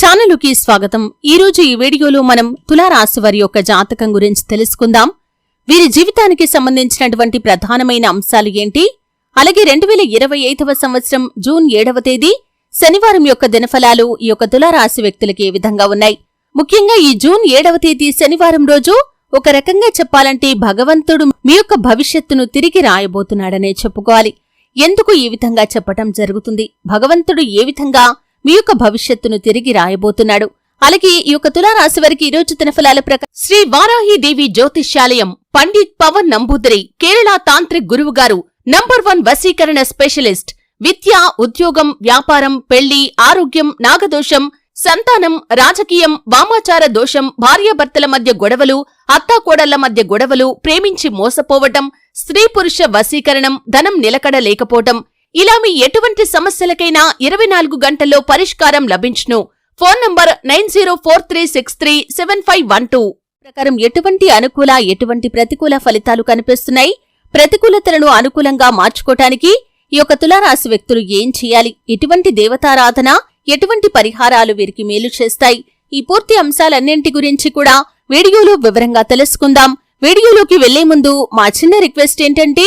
ఛానలుకి స్వాగతం. ఈ రోజు ఈ వీడియోలో మనం తులారాశి వారి యొక్క జాతకం గురించి తెలుసుకుందాం. వీరి జీవితానికి సంబంధించినటువంటి ప్రధానమైన అంశాలు ఏంటి? అలాగే రెండు వేల ఇరవై ఐదవ సంవత్సరం జూన్ ఏడవ తేదీ శనివారం యొక్క దినఫలాలు ఈ యొక్క తులారాశి వ్యక్తులకి ఏ విధంగా ఉన్నాయి? ముఖ్యంగా ఈ జూన్ ఏడవ తేదీ శనివారం రోజు ఒక రకంగా చెప్పాలంటే భగవంతుడు మీ యొక్క భవిష్యత్తును తిరిగి రాయబోతున్నాడనే చెప్పుకోవాలి. ఎందుకు ఈ విధంగా చెప్పటం జరుగుతుంది? భగవంతుడు ఏ విధంగా మీ యొక్క భవిష్యత్తును తిరిగి రాయబోతున్నాడు. అలాగే ఈ యొక్క తులారాశి వారికి ఈరోజు రోజు తన ఫలాల ప్రకారం శ్రీ వారాహిదేవి జ్యోతిష్యాలయం పండిత్ పవన్ నంబూదరి కేరళ తాంత్రిక్ గురువు గారు నంబర్ వన్ వశీకరణ స్పెషలిస్ట్ విద్య ఉద్యోగం వ్యాపారం పెళ్ళి ఆరోగ్యం నాగదోషం సంతానం రాజకీయం వామాచార దోషం భార్యాభర్తల మధ్య గొడవలు అత్తాకోడళ్ళ మధ్య గొడవలు ప్రేమించి మోసపోవటం స్త్రీ పురుష వశీకరణం ధనం నిలకడ లేకపోవటం ఇలా మీ ఎటువంటి సమస్యలకైనా ఇరవై నాలుగు గంటల్లో పరిష్కారం లభించును. Phone number nine zero four three six three seven five one two. ప్రకారం ఎటువంటి అనుకూల ఎటువంటి ప్రతికూల ఫలితాలు కనిపిస్తున్నాయి? ప్రతికూలతలను అనుకూలంగా మార్చుకోటానికి ఈ యొక్క తులారాశి వ్యక్తులు ఏం చేయాలి? ఎటువంటి దేవతారాధన ఎటువంటి పరిహారాలు వీరికి మేలు చేస్తాయి? ఈ పూర్తి అంశాలన్నింటి గురించి కూడా వీడియోలో వివరంగా తెలుసుకుందాం. వీడియోలోకి వెళ్ళే ముందు మా చిన్న రిక్వెస్ట్ ఏంటంటే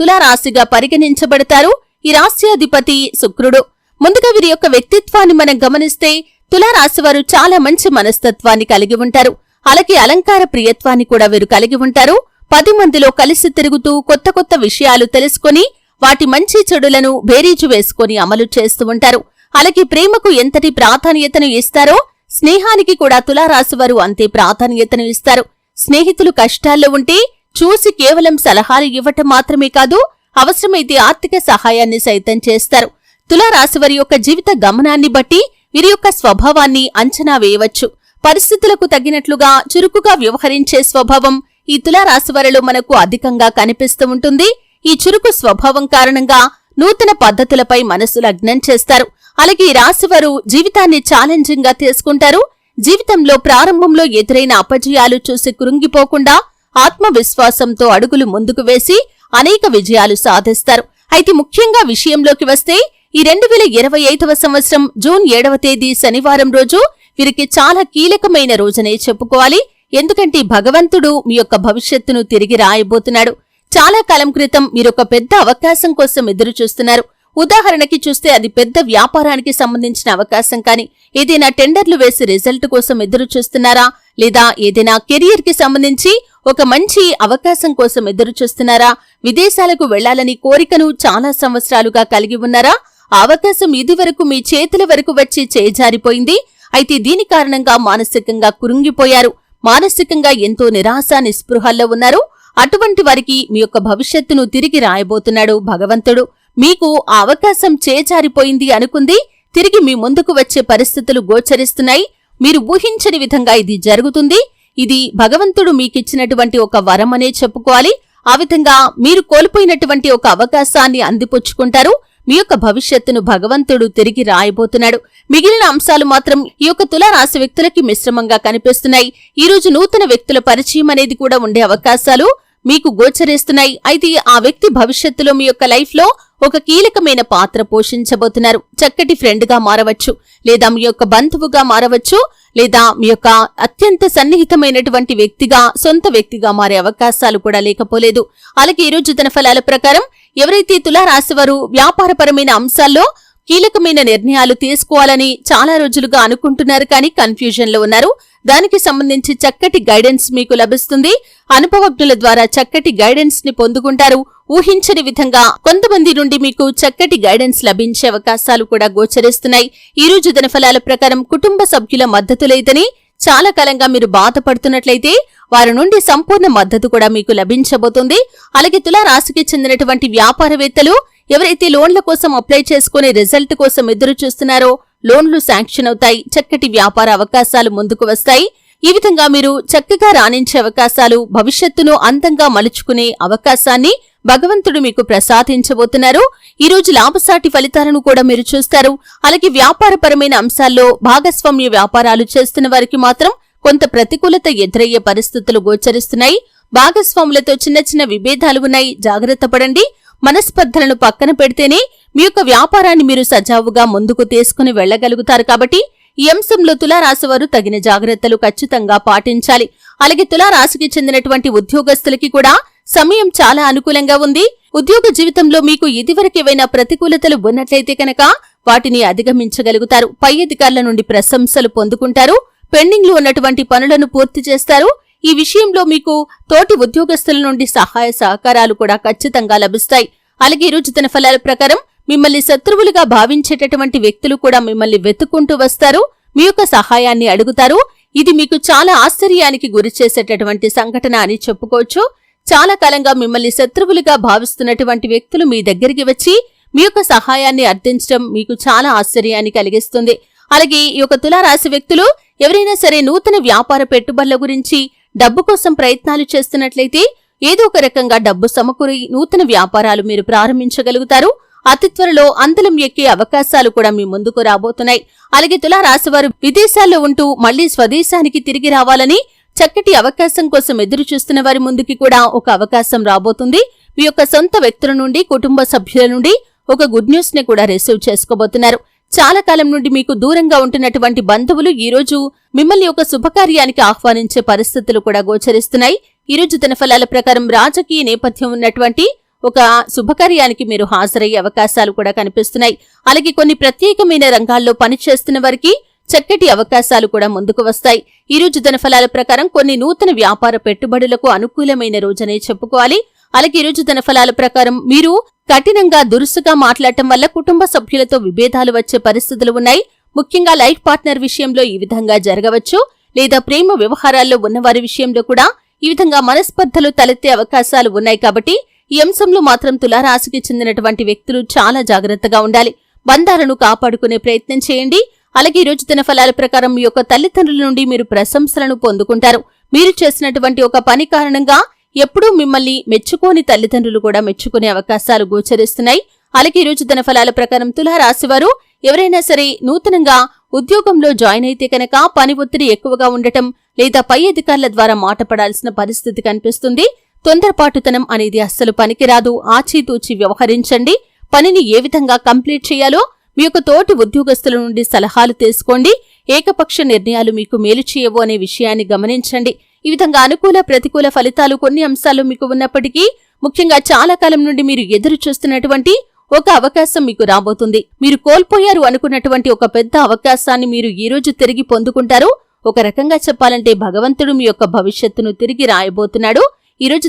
తులారాశిగా పరిగణించబడతారు. ఈ రాశ్యాధిపతి శుక్రుడు. ముందుగా వీరి యొక్క వ్యక్తిత్వాన్ని మనం గమనిస్తే తులారాశి వారు చాలా మంచి మనస్తత్వాన్ని కలిగి ఉంటారు. అలాగే అలంకార ప్రియత్వాన్ని కూడా వీరు కలిగి ఉంటారు. పది మందిలో కలిసి తిరుగుతూ కొత్త కొత్త విషయాలు తెలుసుకొని వాటి మంచి చెడులను బేరీజు వేసుకుని అమలు చేస్తూ ఉంటారు. అలాగే ప్రేమకు ఎంతటి ప్రాధాన్యతను ఇస్తారో స్నేహానికి కూడా తులారాశి వారు అంతే ప్రాధాన్యతను ఇస్తారు. స్నేహితులు కష్టాల్లో ఉంటే చూసి కేవలం సలహాలు ఇవ్వటం మాత్రమే కాదు అవసరమైతే ఆర్థిక సహాయాన్ని సైతం చేస్తారు. తులారాశి వారి యొక్క జీవిత గమనాన్ని బట్టి వీరి యొక్క స్వభావాన్ని అంచనా వేయవచ్చు. పరిస్థితులకు తగినట్లుగా చురుకుగా వ్యవహరించే స్వభావం ఈ తులారాశి వారిలో మనకు అధికంగా కనిపిస్తూ ఉంటుంది. ఈ చురుకు స్వభావం కారణంగా నూతన పద్ధతులపై మనసు లగ్నం చేస్తారు. అలాగే ఈ రాశివారు జీవితాన్ని ఛాలెంజింగ్గా తీసుకుంటారు. జీవితంలో ప్రారంభంలో ఎదురైన అపజయాలు చూసి కృంగిపోకుండా ఆత్మవిశ్వాసంతో అడుగులు ముందుకు వేసి అనేక విజయాలు సాధిస్తారు. అయితే ముఖ్యంగా విషయంలోకి వస్తే ఈ రెండు వేల ఇరవై ఐదవ సంవత్సరం జూన్ ఏడవ తేదీ శనివారం రోజు వీరికి చాలా కీలకమైన రోజనే చెప్పుకోవాలి. ఎందుకంటే భగవంతుడు మీ యొక్క భవిష్యత్తును తిరిగి రాయబోతున్నాడు. చాలా కాలం క్రితం మీరొక పెద్ద అవకాశం కోసం ఎదురు చూస్తున్నారు ఉదాహరణకి చూస్తే అది పెద్ద వ్యాపారానికి సంబంధించిన అవకాశం కానీ ఏదైనా టెండర్లు వేసి రిజల్ట్ కోసం ఎదురు చూస్తున్నారా లేదా ఏదైనా కెరియర్కి సంబంధించి ఒక మంచి అవకాశం కోసం ఎదురుచూస్తున్నారా విదేశాలకు వెళ్ళాలని కోరికను చాలా సంవత్సరాలుగా కలిగి ఉన్నారా? అవకాశం ఇదివరకు మీ చేతుల వరకు వచ్చి చేజారిపోయింది. అయితే దీని కారణంగా మానసికంగా కురుంగిపోయారు మానసికంగా ఎంతో నిరాశ నిస్పృహల్లో ఉన్నారు. అటువంటి వారికి మీ యొక్క భవిష్యత్తును తిరిగి రాయబోతున్నాడు భగవంతుడు. మీకు ఆ అవకాశం చేజారిపోయింది అనుకుంది. తిరిగి మీ ముందుకు వచ్చే పరిస్థితులు గోచరిస్తున్నాయి. మీరు ఊహించని విధంగా ఇది జరుగుతుంది. ఇది భగవంతుడు మీకిచ్చినటువంటి ఒక వరమనే చెప్పుకోవాలి. ఆ విధంగా మీరు కోల్పోయినటువంటి ఒక అవకాశాన్ని అందిపుచ్చుకుంటారు. మీ యొక్క భవిష్యత్తును భగవంతుడు తిరిగి రాయబోతున్నాడు. మిగిలిన అంశాలు మాత్రం ఈ యొక్క తులారాశి వ్యక్తులకి మిశ్రమంగా కనిపిస్తున్నాయి. ఈ రోజు నూతన వ్యక్తుల పరిచయం అనేది కూడా ఉండే అవకాశాలు. మీకు గోచరిస్తున్నాయి. అయితే ఆ వ్యక్తి భవిష్యత్తులో మీ యొక్క లైఫ్లో ఒక కీలకమైన పాత్ర పోషించబోతున్నారు. చక్కటి ఫ్రెండ్గా మారవచ్చు లేదా మీ యొక్క బంధువుగా మారవచ్చు లేదా మీ యొక్క అత్యంత సన్నిహితమైనటువంటి వ్యక్తిగా సొంత వ్యక్తిగా మారే అవకాశాలు కూడా లేకపోలేదు. అలాగే ఈ రోజు తన ఫలాల ప్రకారం ఎవరైతే తులారాశివారు వ్యాపారపరమైన అంశాల్లో కీలకమైన నిర్ణయాలు తీసుకోవాలని చాలా రోజులుగా అనుకుంటున్నారు కానీ కన్ఫ్యూజన్లో ఉన్నారు. దానికి సంబంధించి చక్కటి గైడెన్స్ మీకు లభిస్తుంది. అనుభవజ్ఞుల ద్వారా చక్కటి గైడెన్స్ని పొందుకుంటారు. ఊహించని విధంగా కొంతమంది నుండి మీకు చక్కటి గైడెన్స్ లభించే అవకాశాలు కూడా గోచరిస్తున్నాయి. ఈ రోజు దినఫలాల ప్రకారం కుటుంబ సభ్యుల మద్దతు లేదని చాలా కాలంగా మీరు బాధపడుతున్నట్లయితే వారి నుండి సంపూర్ణ మద్దతు కూడా మీకు లభించబోతుంది. అలాగే తులారాశికి చెందినటువంటి వ్యాపారవేత్తలు ఎవరైతే లోన్ల కోసం అప్లై చేసుకునే రిజల్ట్ కోసం ఎదురు చూస్తున్నారో లోన్లు శాంక్షన్ అవుతాయి. చక్కటి వ్యాపార అవకాశాలు ముందుకు వస్తాయి. ఈ విధంగా మీరు చక్కగా రాణించే అవకాశాలు భవిష్యత్తును అందంగా మలుచుకునే అవకాశాన్ని భగవంతుడు మీకు ప్రసాదించబోతున్నారు. ఈ రోజు లాభసాటి ఫలితాలను కూడా మీరు చూస్తారు. అలాగే వ్యాపారపరమైన అంశాల్లో భాగస్వామ్య వ్యాపారాలు చేస్తున్న వారికి మాత్రం కొంత ప్రతికూలత ఎదురయ్యే పరిస్థితులు గోచరిస్తున్నాయి. భాగస్వాములతో చిన్న చిన్న విభేదాలు ఉన్నాయి. జాగ్రత్త పడండి. మనస్పర్ధలను పక్కన పెడితేనే మీ యొక్క వ్యాపారాన్ని మీరు సజావుగా ముందుకు తీసుకుని వెళ్ళగలుగుతారు కాబట్టి ఈ అంశంలో తులారాశివారు తగిన జాగ్రత్తలు ఖచ్చితంగా పాటించాలి. అలాగే తులారాశికి చెందినటువంటి ఉద్యోగస్తులకి కూడా సమయం చాలా అనుకూలంగా ఉంది. ఉద్యోగ జీవితంలో మీకు ఇదివరకేవైనా ప్రతికూలతలు ఉన్నట్లయితే కనుక వాటిని అధిగమించగలుగుతారు. పై అధికారుల నుండి ప్రశంసలు పొందుకుంటారు. పెండింగ్లు ఉన్నటువంటి పనులను పూర్తి చేస్తారు. ఈ విషయంలో మీకు తోటి ఉద్యోగస్తుల నుండి సహాయ సహకారాలు కూడా ఖచ్చితంగా లభిస్తాయి. అలాగే ఈరోజు తన ఫలాల ప్రకారం మిమ్మల్ని శత్రువులుగా భావించేటటువంటి వ్యక్తులు కూడా మిమ్మల్ని వెతుక్కుంటూ వస్తారు. మీ యొక్క సహాయాన్ని అడుగుతారు. ఇది మీకు చాలా ఆశ్చర్యానికి గురి చేసేటటువంటి సంఘటన అని చెప్పుకోవచ్చు. చాలా కాలంగా మిమ్మల్ని శత్రువులుగా భావిస్తున్నటువంటి వ్యక్తులు మీ దగ్గరికి వచ్చి మీ యొక్క సహాయాన్ని అర్థించడం మీకు చాలా ఆశ్చర్యాన్ని కలిగిస్తుంది. అలాగే ఈ యొక్క తులారాశి వ్యక్తులు ఎవరైనా సరే నూతన వ్యాపార పెట్టుబడుల గురించి డబ్బు కోసం ప్రయత్నాలు చేస్తున్నట్లయితే ఏదో ఒక రకంగా డబ్బు సమకూరి నూతన వ్యాపారాలు మీరు ప్రారంభించగలుగుతారు. అతి త్వరలో అందలం ఎక్కే అవకాశాలు కూడా మీ ముందుకు రాబోతున్నాయి. అలాగే తులారాశివారు విదేశాల్లో ఉంటూ మళ్ళీ స్వదేశానికి తిరిగి రావాలని చక్కటి అవకాశం కోసం ఎదురు చూస్తున్న వారి ముందుకి కూడా ఒక అవకాశం రాబోతుంది. మీ యొక్క సొంత వ్యక్తుల నుండి కుటుంబ సభ్యుల నుండి ఒక గుడ్ న్యూస్ని కూడా రిసీవ్ చేసుకోబోతున్నారు. చాలా కాలం నుండి మీకు దూరంగా ఉంటున్నటువంటి బంధువులు ఈ రోజు మిమ్మల్ని ఒక శుభకార్యానికి ఆహ్వానించే పరిస్థితులు కూడా గోచరిస్తున్నాయి. ఈ రోజు తన ఫలాల ప్రకారం రాజకీయ నేపథ్యం ఉన్నటువంటి ఒక శుభకార్యానికి మీరు హాజరయ్యే అవకాశాలు కూడా కనిపిస్తున్నాయి. అలాగే కొన్ని ప్రత్యేకమైన రంగాల్లో పనిచేస్తున్న వారికి చక్కటి అవకాశాలు కూడా ముందుకు వస్తాయి. ఈ రోజు ధనఫలాల ప్రకారం కొన్ని నూతన వ్యాపార పెట్టుబడులకు అనుకూలమైన రోజనే చెప్పుకోవాలి. అలాగే ఈ రోజు ధనఫలాల ప్రకారం మీరు కఠినంగా దురుసుగా మాట్లాడటం వల్ల కుటుంబ సభ్యులతో విభేదాలు వచ్చే పరిస్థితులు ఉన్నాయి. ముఖ్యంగా లైఫ్ పార్ట్నర్ విషయంలో ఈ విధంగా జరగవచ్చు. లేదా ప్రేమ వ్యవహారాల్లో ఉన్నవారి విషయంలో కూడా ఈ విధంగా మనస్పర్ధలు తలెత్తే అవకాశాలు ఉన్నాయి కాబట్టి ఈ అంశంలో మాత్రం తులారాశికి చెందినటువంటి వ్యక్తులు చాలా జాగ్రత్తగా ఉండాలి. బంధాలను కాపాడుకునే ప్రయత్నం చేయండి. అలాగే ఈరోజు రోజు దిన ఫలాల ప్రకారం మీ యొక్క తల్లిదండ్రుల నుండి మీరు ప్రశంసలను పొందుకుంటారు. మీరు చేసినటువంటి ఒక పని కారణంగా ఎప్పుడూ మిమ్మల్ని మెచ్చుకోని తల్లిదండ్రులు కూడా మెచ్చుకునే అవకాశాలు గోచరిస్తున్నాయి. అలాగే ఈరోజు రోజు దిన ఫలాల ప్రకారం తులారాశివారు ఎవరైనా సరే నూతనంగా ఉద్యోగంలో జాయిన్ అయితే కనుక పని ఒత్తిడి ఎక్కువగా ఉండటం లేదా పై అధికారుల ద్వారా మాట పడాల్సిన పరిస్థితి కనిపిస్తుంది. తొందరపాటుతనం అనేది అస్సలు పనికిరాదు. ఆచితూచి వ్యవహరించండి. పనిని ఏ విధంగా కంప్లీట్ చేయాలో మీ యొక్క తోటి ఉద్యోగస్తుల నుండి సలహాలు తీసుకోండి ఏకపక్ష నిర్ణయాలు మీకు మేలు చేయవు అనే విషయాన్ని గమనించండి. ఈ విధంగా అనుకూల ప్రతికూల ఫలితాలు కొన్ని అంశాలు మీకు ఉన్నప్పటికీ ముఖ్యంగా చాలా కాలం నుండి మీరు ఎదురు చూస్తున్నటువంటి ఒక అవకాశం మీకు రాబోతుంది. మీరు కోల్పోయారు అనుకున్నటువంటి ఒక పెద్ద అవకాశాన్ని మీరు ఈ రోజు తిరిగి పొందుకుంటారు. ఒక రకంగా చెప్పాలంటే భగవంతుడు మీ యొక్క భవిష్యత్తును తిరిగి రాయబోతున్నాడు. ఈ రోజు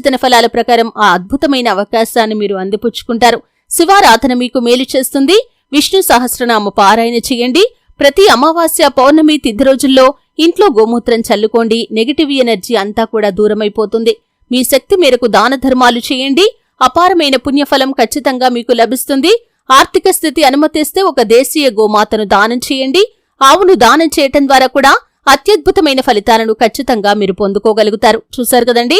ప్రకారం ఆ అద్భుతమైన అవకాశాన్ని మీరు అందిపుచ్చుకుంటారు. శివారాధన మీకు మేలు చేస్తుంది. విష్ణు సహస్రనామ పారాయణ చేయండి. ప్రతి అమావాస్య పౌర్ణమి తిథి రోజుల్లో ఇంట్లో గోమూత్రం చల్లుకోండి. నెగిటివ్ ఎనర్జీ అంతా కూడా దూరమైపోతుంది. మీ శక్తి మేరకు దాన ధర్మాలు చేయండి. అపారమైన పుణ్యఫలం ఖచ్చితంగా మీకు లభిస్తుంది. ఆర్థిక స్థితి అనుమతిస్తే ఒక దేశీయ గోమాతను దానం చేయండి. ఆవును దానం చేయటం ద్వారా కూడా అత్యద్భుతమైన ఫలితాలను ఖచ్చితంగా మీరు పొందుకోగలుగుతారు. చూశారు కదండి?